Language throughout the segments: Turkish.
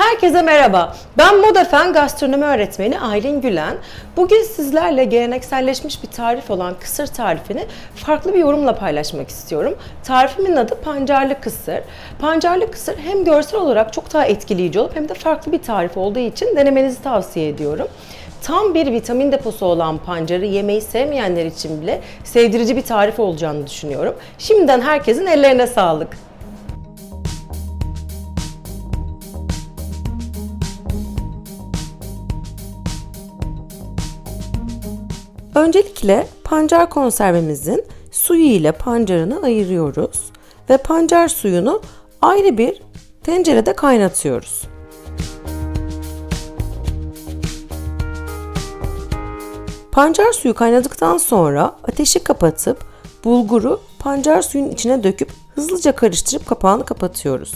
Herkese merhaba. Ben Moda Fen gastronomi öğretmeni Aylin Gülen. Bugün sizlerle gelenekselleşmiş bir tarif olan kısır tarifini farklı bir yorumla paylaşmak istiyorum. Tarifimin adı pancarlı kısır. Pancarlı kısır hem görsel olarak çok daha etkileyici olup hem de farklı bir tarif olduğu için denemenizi tavsiye ediyorum. Tam bir vitamin deposu olan pancarı yemeyi sevmeyenler için bile sevdirici bir tarif olacağını düşünüyorum. Şimdiden herkesin ellerine sağlık. Öncelikle pancar konservemizin suyu ile pancarını ayırıyoruz ve pancar suyunu ayrı bir tencerede kaynatıyoruz. Pancar suyu kaynadıktan sonra ateşi kapatıp bulguru pancar suyun içine döküp hızlıca karıştırıp kapağını kapatıyoruz.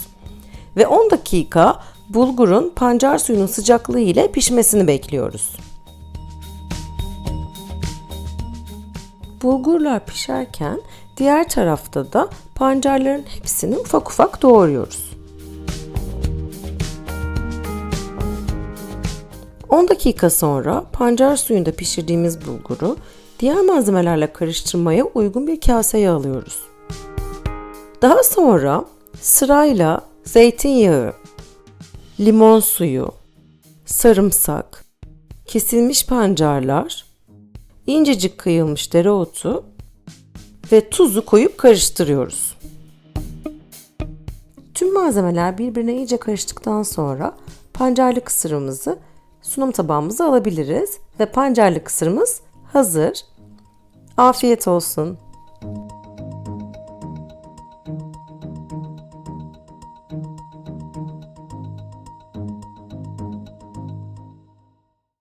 Ve 10 dakika bulgurun pancar suyunun sıcaklığı ile pişmesini bekliyoruz. Bulgurlar pişerken diğer tarafta da pancarların hepsini ufak ufak doğruyoruz. 10 dakika sonra pancar suyunda pişirdiğimiz bulguru diğer malzemelerle karıştırmaya uygun bir kaseye alıyoruz. Daha sonra sırayla zeytinyağı, limon suyu, sarımsak, kesilmiş pancarlar, incecik kıyılmış dereotu ve tuzu koyup karıştırıyoruz. Tüm malzemeler birbirine iyice karıştıktan sonra pancarlı kısırımızı sunum tabağımıza alabiliriz ve pancarlı kısırımız hazır. Afiyet olsun.